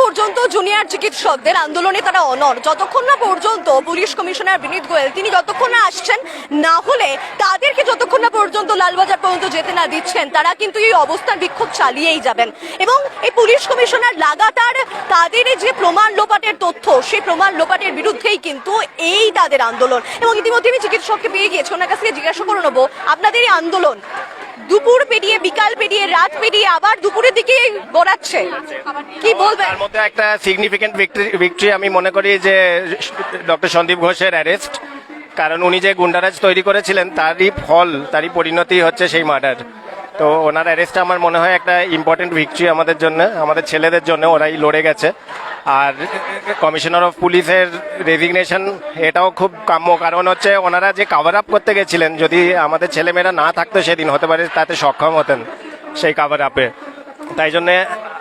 পর্যন্ত জুনিয়র চিকিৎসকদের আন্দোলনে তারা অনর যতক্ষণ না পর্যন্ত পুলিশ কমিশনার বিনীত গোয়েল, তিনি যতক্ষণ না আসছেন, না হলে তাদেরকে যতক্ষণ না পর্যন্ত লালবাজার পর্যন্ত যেতে না দিচ্ছেন, তারা কিন্তু এই অবস্থান বিক্ষোভ চালিয়েই যাবেন। এবং এই পুলিশ কমিশনার লাগাতার তাদের যে প্রমাণ লোপাটের তথ্য, সেই প্রমাণ লোপাটের বিরুদ্ধেই কিন্তু এই তাদের আন্দোলন। এবং ইতিমধ্যে আমি চিকিৎসককে পেয়ে গিয়েছি, ওনার কাছ থেকে জিজ্ঞাসা করে নেব, আপনাদের এই আন্দোলন দুপুর পেরিয়ে বিকাল পেরিয়ে রাত পেরিয়ে আবার দুপুরের দিকে গড়াচ্ছে। কি বলবেন তার মধ্যে একটা সিগনিফিকেন্ট ভিক্টরি আমি মনে করি যে ডক্টর সন্দীপ ঘোষের অ্যারেস্ট কারণ উনি যে গুন্ডারাজ তৈরি করেছিলেন তারই ফল তারই পরিণতি হচ্ছে সেই মার্ডার তো ওনার অ্যারেস্টটা আমার মনে হয় একটা ইম্পর্টেন্ট ভিক্টরি আমাদের জন্য আমাদের ছেলেদের জন্য ওরাই লড়ে গেছে। আর কমিশনার অফ পুলিশের রেজিগনেশন এটাও খুব কাম্য। কারণ হচ্ছে ওনারা যে কাভার আপ করতে গেছিলেন, যদি আমাদের ছেলেমেয়েরা না থাকতো সেদিন, হতে পারে তাতে সক্ষম হতেন সেই কাভার আপে তাই জন্য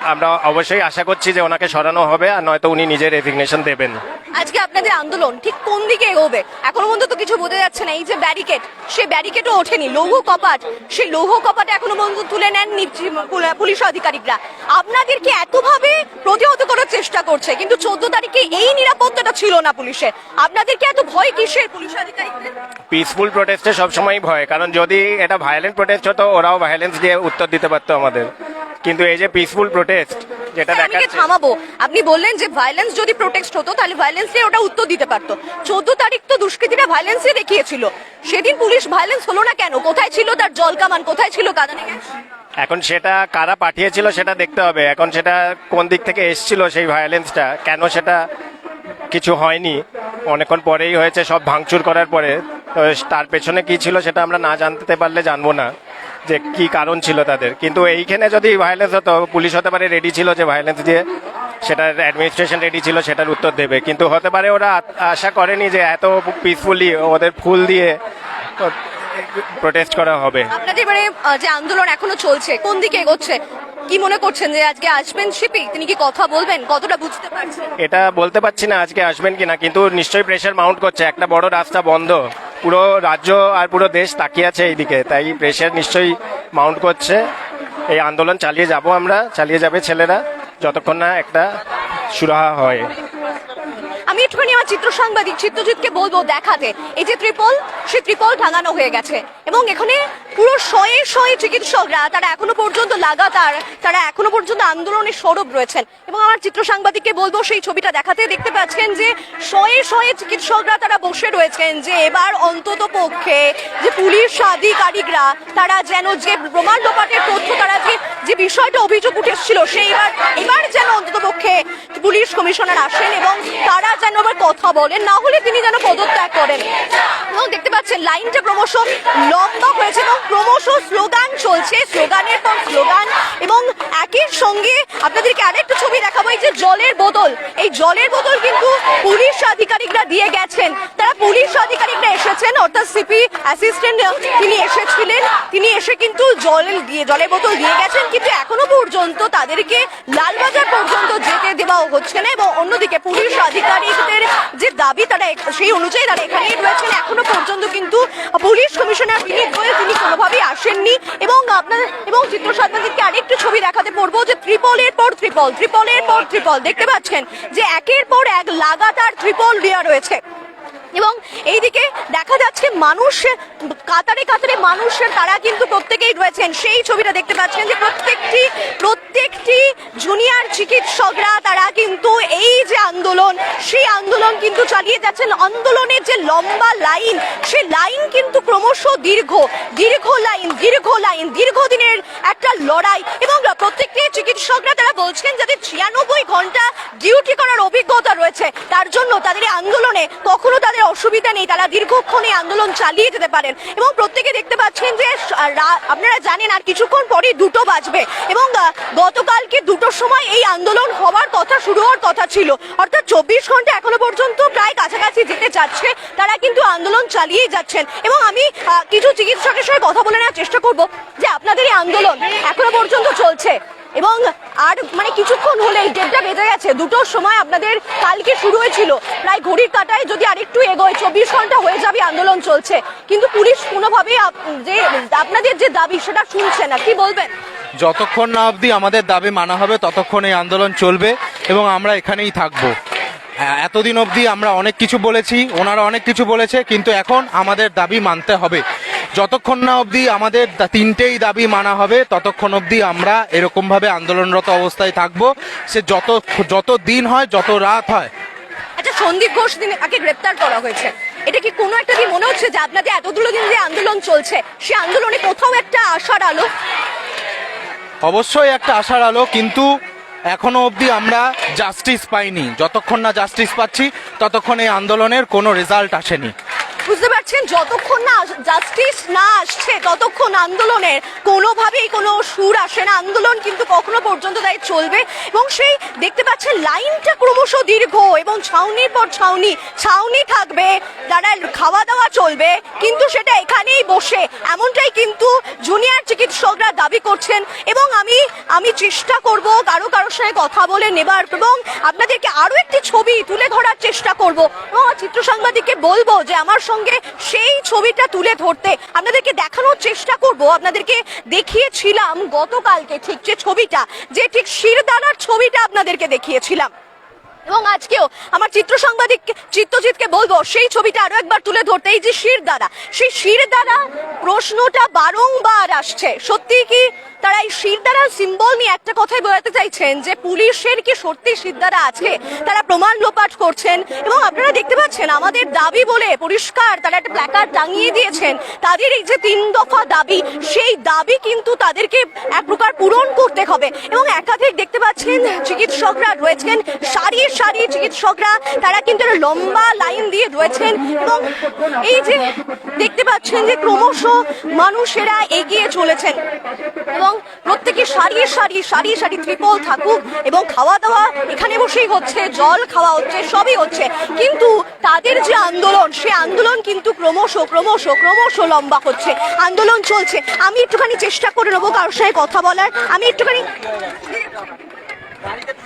আমরা অবশ্যই আশা করছি যে ওনাকে সরানো হবে আর নয়তো উনি নিজে রেজিগনেশন দেবেন। আজকে আপনাদের আন্দোলন ঠিক কোন দিকে এগোবে? এখনও পর্যন্ত তো কিছু বোঝা যাচ্ছে না। এই যে ব্যারিকেড সেই ব্যারিকেডও ওঠেনি। লৌহ কপাট সেই লৌহ কপাট এখনও পর্যন্ত তুলে নেননি পুল- পুলিশ আধিকারিকরা। আপনাদেরকে এতভাবে প্রতিহত করার চেষ্টা করছে কিন্তু চোদ্দ তারিখে এই নিরাপত্তাটা ছিল না পুলিশের। আপনাদেরকে এত ভয় কিসের পুলিশ আধিকারিকদের? পিসফুল প্রোটেস্টে সবসময় ভয় কারণ যদি এটা ভায়োলেন্ট প্রোটেস্ট হতো ওরাও ভায়োলেন্স দিয়ে উত্তর দিতে পারতো আমাদের। কিন্তু এই যে পিসফুল প্রোটেস্ট যেটা দেখাচ্ছে। থামাবো। আপনি বললেন যে ভায়োলেন্স যদি প্রোটেক্ট হতো তাহলে ভায়োলেন্স দিয়ে ওটা উত্তর দিতে পারতো। চোদ্দ তারিখ তো দুষ্কৃতীরা ভায়োলেন্স দেখিয়েছিল। সেদিন পুলিশ ভায়োলেন্স হলো না কেন? কোথায় ছিল তার জল কামান? কোথায় ছিল কাদানে এখন সেটা কারা পাঠিয়েছিল সেটা দেখতে হবে। এখন সেটা কোন দিক থেকে এসছিল সেই ভায়োলেন্সটা কেন সেটা কিছু হয়নি? অনেকক্ষণ পরেই হয়েছে সব ভাঙচুর করার পরে। তো তার পেছনে কি ছিল সেটা আমরা না জানতে পারলে জানব না। যে কি কারণ ছিল তাদের। কিন্তু এইখানে যদি ভায়োলেন্স হতো পুলিশ হতে পারে রেডি ছিল যে ভায়োলেন্স দিয়ে সেটার অ্যাডমিনিস্ট্রেশন রেডি ছিল সেটার উত্তর দেবে। কিন্তু হতে পারে ওরা আশা করেনি যে এত পিসফুলি ওদের ফুল দিয়ে প্রোটেস্ট করা হবে। আপনাদের এবারে যে আন্দোলন এখনও চলছে কোন দিকে এগোচ্ছে? কি মনে করছেন যে আজকে আসবেন শিপি? তিনি কি কথা বলবেন? কতটা বুঝতে পারছেন? এটা বলতে পারছি না আজকে আসবেন কিনা কিন্তু নিশ্চয়ই প্রেশার মাউন্ট করছে। একটা বড় রাস্তা বন্ধ। পুরো রাজ্য আর পুরো দেশ তাকিয়ে আছে এইদিকে। তাই প্রেশার নিশ্চয়ই মাউন্ট করছে। এই আন্দোলন চালিয়ে যাব আমরা, চালিয়ে যাবে ছেলেরা, যতক্ষণ না একটা সুরাহা হয়। আমি একটুখানি আমার চিত্র সাংবাদিক চিত্রজিৎকে বলব দেখাতে। এই যে ত্রিপল, সে ত্রিপল ভাঙানো হয়ে গেছে। এবং এখানে পুরো শয়ে শয়ে চিকিৎসকরা, তারা এখনও পর্যন্ত লাগাতার, তারা এখনও পর্যন্ত আন্দোলনে সরব রয়েছেন। এবং আমার চিত্র সাংবাদিককে বলব, সেই ছবিটা দেখাতে দেখতে পাচ্ছেন যে, শয়ে শয়ে চিকিৎসকরা তারা বসে রয়েছেন যে, এবার অন্তত পক্ষে যে পুলিশ আধিকারিকরা, তারা যেন যে প্রমাণ লোপাটের তথ্য, তারা যে যে বিষয়টা অভিযোগ উঠেছিল, সেই এবার এবার যেন অন্তত পক্ষে পুলিশ কমিশনার আসেন এবং তারা যেন আবার কথা বলেন, না হলে তিনি যেন পদত্যাগ করেন। এবং দেখতে পাচ্ছেন, লাইনটা ক্রমশ লম্বা হয়েছে এবং ক্রমশ স্লোগান চলছে স্লোগানের পর স্লোগান এবং একই সঙ্গে আপনাদেরকে আরেকটা ছবি দেখাবো, এই যে জলের বোতল। এই জলের বোতল কিন্তু পুলিশ আধিকারিকরা দিয়ে গেছেন। তারা পুলিশ আধিকারিকরা এসেছেন, অর্থাৎ সিপি অ্যাসিস্ট্যান্ট তিনি এসেছিলেন। তিনি এসে কিন্তু জল দিয়ে, জলের বোতল দিয়ে গেছেন, কিন্তু এখনও পর্যন্ত তাদেরকে লালবাজার পর্যন্ত যেতে দেওয়া হচ্ছে না এবং অন্যদিকে পুলিশ আধিকারিকদের যে দাবি, তারা সেই অনুযায়ী তারা এখানেই রয়েছেন। এখনও পর্যন্ত কিন্তু পুলিশ কমিশনার বিনীত গোয়েল তিনি কোনোভাবেই আসেননি। এবং আপনার, এবং চিত্র সাংবাদিককে আরেকটু ছবি দেখাতে পড়ব যে ত্রিপলের পর ত্রিপল ত্রিপলের পর ত্রিপল দেখতে পাচ্ছেন যে একের পর এক লাগাতার ত্রিপল দেওয়া রয়েছে। এবং এইদিকে দেখা যাচ্ছে মানুষ, কাতারে কাতারে মানুষের তারা কিন্তু প্রত্যেকেই রয়েছেন। সেই ছবিটা দেখতে পাচ্ছেন যে প্রত্যেকটি প্রত্যেকটি জুনিয়র চিকিৎসকরা তারা কিন্তু এই যে আন্দোলন, সেই আন্দোলন কিন্তু চালিয়ে যাচ্ছেন। আন্দোলনের যে লম্বা লাইন, সে লাইন কিন্তু ক্রমশ দীর্ঘ দীর্ঘ লাইন দীর্ঘ লাইন, দীর্ঘদিনের একটা লড়াই। এবং প্রত্যেকটি চিকিৎসকরা তারা বলছেন যাদের ছিয়ানব্বই ঘণ্টা ডিউটি করার অভিজ্ঞতা রয়েছে। তার জন্য তাদের আন্দোলনে কখনো তাদের অসুবিধা নেই। তারা দীর্ঘক্ষণ এই আন্দোলন চালিয়ে যেতে পারেন। এবং প্রত্যেকে দেখতে পাচ্ছেন যে আপনারা জানেন আর কিছুক্ষণ পরে দুটো বাজবে এবং গতকালকে দুটোর সময় এই আন্দোলন হওয়ার কথা, শুরু হওয়ার কথা ছিল। অর্থাৎ চব্বিশ ঘণ্টা এখনও পর্যন্ত প্রায় কাছাকাছি যেতে যাচ্ছে তারা কিন্তু আন্দোলন চালিয়েই যাচ্ছেন। এবং আমি কিছু চিকিৎসকের সঙ্গে কথা বলে নেওয়ার চেষ্টা করব যে, আপনাদের এই আন্দোলন এখনও পর্যন্ত চলছে। এবং আর মানে কিছুক্ষণ হলেই দেড়টা বেজে গেছে। দুটোর সময় আপনাদের কালকে শুরু হয়েছিল। প্রায় ঘড়ির কাটায় যদি আরেকটু এগোয় চব্বিশ ঘণ্টা হয়ে যাবে আন্দোলন চলছে। কিন্তু পুলিশ কোনোভাবেই যে আপনাদের যে দাবি সেটা শুনছে না। কি বলবেন? যতক্ষণ না অবধি আমাদের দাবি মানা হবে ততক্ষণ এই আন্দোলন চলবে এবং আমরা এখানেই থাকব। আহ, এতদিন অবধি আমরা অনেক কিছু বলেছি ওনারা অনেক কিছু বলেছে কিন্তু এখন আমাদের দাবি মানতে হবে। যতক্ষণ না অবধি আমাদের তিনটেই দাবি মানা হবে ততক্ষণ অবধি আমরা এরকমভাবে আন্দোলনরত অবস্থায় থাকব। সে যত যত দিন হয় যত রাত হয়। আচ্ছা সন্দীপ ঘোষ দিন আগে গ্রেপ্তার করা হয়েছে। এটা কি কোনো একটা দিন মনে হচ্ছে যে আপনাদের এতগুলো দিন যে আন্দোলন চলছে সে আন্দোলনে কোথাও একটা আশার আলো? অবশ্যই একটা আশার আলো কিন্তু এখনও অবধি আমরা জাস্টিস পাইনি। যতক্ষণ না জাস্টিস পাচ্ছি ততক্ষণ এই আন্দোলনের কোনো রেজাল্ট আসেনি। বুঝতে পারছেন? যতক্ষণ না জাস্টিস না আসছে, ততক্ষণ আন্দোলনের কোনোভাবেই কোনো সুর আসে না। আন্দোলন কিন্তু কখনো পর্যন্ত তাই চলবে। এবং সেই দেখতে পাচ্ছেন, লাইনটা ক্রমশ দীর্ঘ এবং ছাউনির পর ছাউনি ছাউনি থাকবে যারা খাওয়া দাওয়া চলবে, কিন্তু সেটা এখানেই বসে। এমনটাই কিন্তু জুনিয়র চিকিৎসকরা দাবি করছেন। এবং আমি আমি চেষ্টা করব কারও কারোর সঙ্গে কথা বলে নেবার এবং আপনাদেরকে আরও একটি ছবি তুলে ধরার চেষ্টা করব। এবং চিত্র সাংবাদিককে বলব যে, আমার সঙ্গে সেই ছবিটা তুলে ধরতে আপনাদেরকে দেখানোর চেষ্টা করব। আপনাদেরকে দেখিয়েছিলাম গতকালকে ঠিক যে ছবিটা, যে ঠিক শিরদানার ছবিটা আপনাদেরকে দেখিয়েছিলাম। এবং আজকেও আমার চিত্র সাংবাদিক চিত্রজিৎকে বলব, সেই ছবিটা আরও একবার তুলে ধরতে। এই যে শির দ্বারা, সেই শির দ্বারা প্রশ্নটা বারংবার আসছে। সত্যি কি তারা এই শির দ্বারা সিম্বল নিয়ে একটা কথাই বোঝাতে চাইছেন যে পুলিশের কি সত্যি শির দ্বারা আছে তারা প্রমাণ লোপাট করছেন? এবং আপনারা দেখতে পাচ্ছেন, আমাদের দাবি বলে পরিষ্কার তারা একটা প্ল্যাকার্ড টাঙিয়ে দিয়েছেন। তাদের এই যে তিন দফা দাবি, সেই দাবি কিন্তু তাদেরকে এক প্রকার পূরণ করতে হবে। এবং একাধিক দেখতে পাচ্ছেন, চিকিৎসকরা রয়েছেন সারি সারি চিকিৎসকরা, তারা কিন্তু লম্বা লাইন দিয়ে রয়েছেন এবং এই যে দেখতে পাচ্ছেন যে ক্রমশ মানুষেরা এগিয়ে চলেছেন এবং প্রত্যেকে সারি সারি সারি সারি ত্রিপল থাকুক এবং খাওয়া দাওয়া এখানে বসেই হচ্ছে, জল খাওয়া হচ্ছে, সবই হচ্ছে। কিন্তু তাদের যে আন্দোলন, সে আন্দোলন কিন্তু ক্রমশ ক্রমশ ক্রমশ লম্বা হচ্ছে, আন্দোলন চলছে। আমি একটুখানি চেষ্টা করে নেব কারোর সঙ্গে কথা বলার। আমি একটুখানি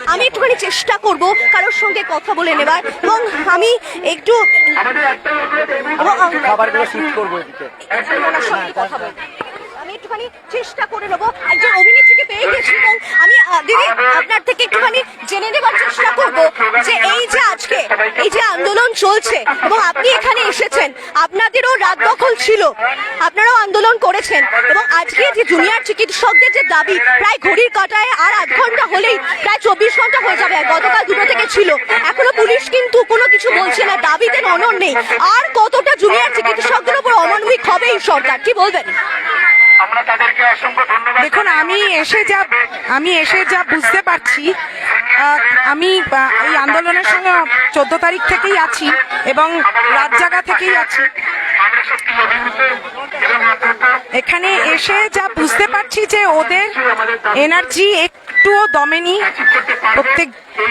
আমি একটুখানি চেষ্টা করব কারোর সঙ্গে কথা বলে নেবার এবং আমি একটু খাবারগুলো শিফট করব এদিকে। কথা আমি একটুখানি চেষ্টা করে নেব। একজন অভিনেত্রীকে পেয়ে গেছি এবং আমি দিদি, আপনার থেকে একটুখানি জেনে নেবার চেষ্টা করব যে এই যে আজকে, এই যে আন্দোলন চলছে এবং আপনি এখানে এসেছেন, আপনাদেরও রাত দখল ছিল, আপনারাও আন্দোলন করেছেন এবং আজকে যে জুনিয়র চিকিৎসকদের যে দাবি প্রায় ঘড়ির কাটায় আর আধ ঘণ্টা হলেই প্রায় চব্বিশ ঘণ্টা হয়ে যাবে, গতকাল দুটো থেকে ছিল, এখনও পুলিশ কিন্তু কোনো কিছু বলছে না, দাবিতে অনর নেই, আর কতটা জুনিয়র চিকিৎসকদের উপর অমানবিক হবে এই সরকার, কি বলবেন? আমরা তাদেরকে অসংখ্য ধন্যবাদ দেখুন আমি এসে যা আমি এসে যা বুঝতে পারছি আমি এই আন্দোলনের সঙ্গে চোদ্দ তারিখ থেকেই আছি এবং রাত জাগা থেকেই আছি। এখানে এসে যা বুঝতে পারছি যে ওদের এনার্জি একটুও দমেনি। প্রত্যেক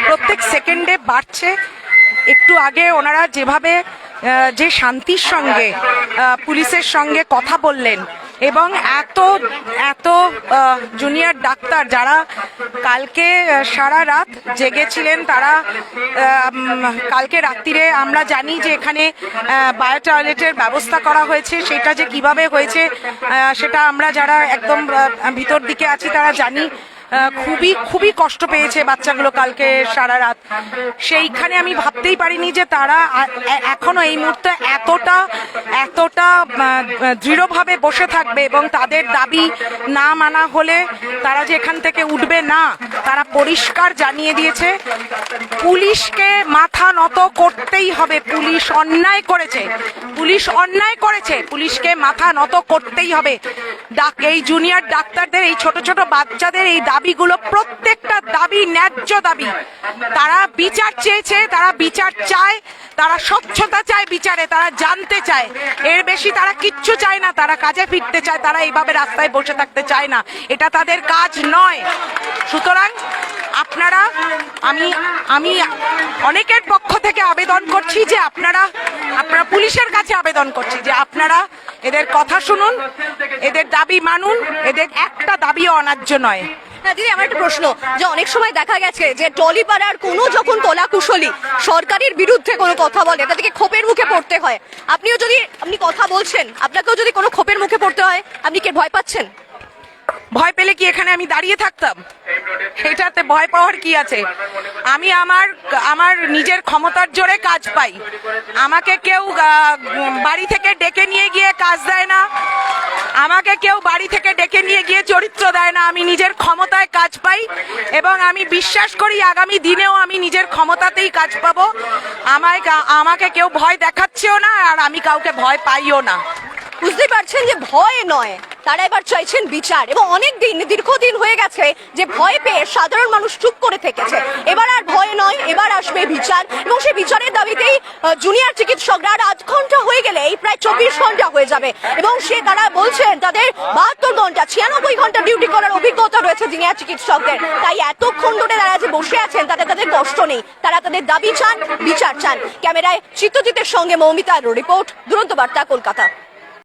প্রত্যেক সেকেন্ডে বাড়ছে। একটু আগে ওনারা যেভাবে যে শান্তির সঙ্গে পুলিশের সঙ্গে কথা বললেন এবং এত এত জুনিয়র ডাক্তার যারা কালকে সারা রাত জেগেছিলেন, তারা কালকে রাত্রিরে আমরা জানি যে এখানে বায়ো টয়লেটের ব্যবস্থা করা হয়েছে, সেটা যে কীভাবে হয়েছে সেটা আমরা যারা একদম ভিতর দিকে আছি, তারা জানি খুবই খুবই কষ্ট পেয়েছে বাচ্চাগুলো কালকে সারা রাত। সেইখানে আমি ভাবতেই পারিনি যে তারা এখনও এই মুহূর্তে এতটা এতটা দৃঢ়ভাবে বসে থাকবে এবং তাদের দাবি না মানা হলে তারা যে এখান থেকে উঠবে না, তারা পরিষ্কার জানিয়ে দিয়েছে। পুলিশকে মাথা নত করতেই হবে। পুলিশ অন্যায় করেছে। পুলিশ অন্যায় করেছে। পুলিশকে মাথা নত করতেই হবে। ডাক, এই জুনিয়র ডাক্তারদের, এই ছোট ছোট বাচ্চাদের এই দাবিগুলো প্রত্যেকটা দাবি ন্যায্য দাবি। তারা বিচার চেয়েছে, তারা বিচার চায়, তারা স্বচ্ছতা চায় বিচারে, তারা জানতে চায়। এর বেশি তারা কিচ্ছু চায় না। তারা কাজে ফিরতে চায়। তারা এইভাবে রাস্তায় বসে থাকতে চায় না। এটা তাদের কাজ নয়। সুতরাং আপনারা, আমি আমি অনেকের পক্ষ থেকে আবেদন করছি যে আপনারা আপনারা পুলিশের কাছে আবেদন করছি যে আপনারা এদের কথা শুনুন, এদের দাবি মানুন, এদের একটা দাবিও অনার্য নয়। দিদি আমার একটা প্রশ্ন, যে অনেক সময় দেখা গেছে যে টলিপাড়ার কোনো যখন কলা কুশলী সরকারের বিরুদ্ধে কোনো কথা বলে তাদেরকে খোপের মুখে পড়তে হয়। আপনিও যদি, আপনি কথা বলছেন, আপনাকেও যদি কোনো খোপের মুখে পড়তে হয়, আপনি কি ভয় পাচ্ছেন? ভয় পেলে কি এখানে আমি দাঁড়িয়ে থাকতাম? এটাতে ভয় পাওয়ার কি আছে? আমি আমার আমার নিজের ক্ষমতার জোরে কাজ পাই। আমাকে কেউ বাড়ি থেকে ডেকে নিয়ে গিয়ে কাজ দেয় না। আমাকে কেউ বাড়ি থেকে ডেকে নিয়ে গিয়ে চরিত্র দেয় না। আমি নিজের ক্ষমতায় কাজ পাই এবং আমি বিশ্বাস করি আগামী দিনেও আমি নিজের ক্ষমতাতেই কাজ পাবো। আমায় আমাকে কেউ ভয় দেখাচ্ছেও না আর আমি কাউকে ভয় পাইও না। বুঝতেই পারছেন যে ভয় নয়। তারা এবার চাইছেন বিচার এবং অনেক দিন, দীর্ঘদিন হয়ে গেছে যে ভয় পেয়ে সাধারণ মানুষ চুপ করে থেকেছে। এবার আর ভয় নয়, এবার আসবে বিচার এবং সেই বিচারের দাবিতেই জুনিয়র চিকিৎসকরা আর আধ ঘণ্টা হয়ে গেলে এই প্রায় চব্বিশ ঘণ্টা হয়ে যাবে এবং সে তারা বলছেন তাদের বাহাত্তর ঘণ্টা, ছিয়ানব্বই ঘণ্টা ডিউটি করার অভিজ্ঞতা রয়েছে জুনিয়র চিকিৎসকদের। তাই এতক্ষণ ধরে তারা যে বসে আছেন, তাতে তাদের কষ্ট নেই। তারা তাদের দাবি চান, বিচার চান। ক্যামেরায় চিত্রজিতের সঙ্গে মৌমিতার রিপোর্ট, দুরন্ত বার্তা, কলকাতা।